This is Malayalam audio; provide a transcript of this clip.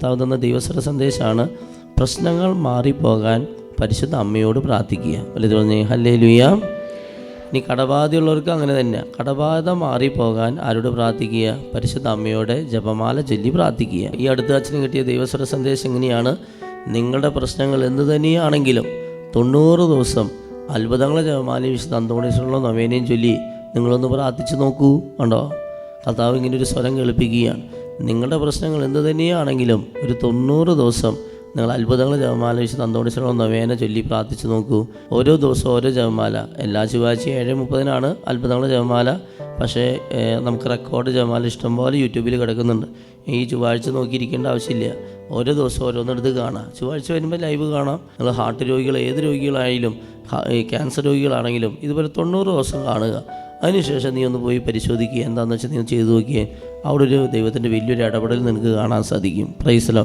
കർത്താവ് തന്ന ദൈവസ്വര സന്ദേശമാണ് പ്രശ്നങ്ങൾ മാറിപ്പോകാൻ പരിശുദ്ധ അമ്മയോട് പ്രാർത്ഥിക്കുക. വലുത് പറഞ്ഞേ ഹല്ലേ ലുയ ഇനി കടബാധയുള്ളവർക്ക് അങ്ങനെ തന്നെ. കടബാധ മാറിപ്പോകാൻ ആരോട് പ്രാർത്ഥിക്കുക? പരിശുദ്ധ അമ്മയോടെ ജപമാല ചൊല്ലി പ്രാർത്ഥിക്കുക. ഈ അടുത്ത അച്ഛന് കിട്ടിയ ദൈവസ്വര സന്ദേശം എങ്ങനെയാണ് നിങ്ങളുടെ പ്രശ്നങ്ങൾ എന്ത് തന്നെയാണെങ്കിലും തൊണ്ണൂറ് ദിവസം അത്ഭുതങ്ങളെ ജപമാല വിശുദ്ധ അന്തോണീശ്വരനുള്ള നവേനയും ചൊല്ലി നിങ്ങളൊന്ന് പ്രാർത്ഥിച്ചു നോക്കൂ. കണ്ടോ? കർത്താവ് ഇങ്ങനെ ഒരു സ്വരം കേൾപ്പിക്കുകയാണ്. നിങ്ങളുടെ പ്രശ്നങ്ങൾ എന്ത് തന്നെയാണെങ്കിലും ഒരു തൊണ്ണൂറ് ദിവസം നിങ്ങൾ അത്ഭുതങ്ങൾ ജപമാല വെച്ച് അന്തോണീശ്വരം നവേന ചൊല്ലി പ്രാർത്ഥിച്ച് നോക്കൂ. ഓരോ ദിവസവും ഓരോ ജപമാല. എല്ലാ ചൊവ്വാഴ്ചയും ഏഴ് മുപ്പതിനാണ് അത്ഭുതങ്ങൾ ജപമാല. പക്ഷേ നമുക്ക് റെക്കോർഡ് ജപമാല ഇഷ്ടംപോലെ യൂട്യൂബിൽ കിടക്കുന്നുണ്ട്. ഈ ചൊവ്വാഴ്ച നോക്കിയിരിക്കേണ്ട ആവശ്യമില്ല. ഓരോ ദിവസവും ഓരോന്നെടുത്ത് കാണാം. ചൊവ്വാഴ്ച വരുമ്പോൾ ലൈവ് കാണാം. നിങ്ങൾ ഹാർട്ട് രോഗികൾ ഏത് രോഗികളായാലും ക്യാൻസർ രോഗികളാണെങ്കിലും ഇതുപോലെ തൊണ്ണൂറ് ദിവസം കാണുക. അതിനുശേഷം നീ ഒന്ന് പോയി പരിശോധിക്കുക എന്താണെന്ന് വെച്ചാൽ നീ ചെയ്തു നോക്കിയേ. അവിടെ ഒരു ദൈവത്തിന്റെ വലിയൊരു ഇടപെടൽ നിനക്ക് കാണാൻ സാധിക്കും. പ്രൈസലോ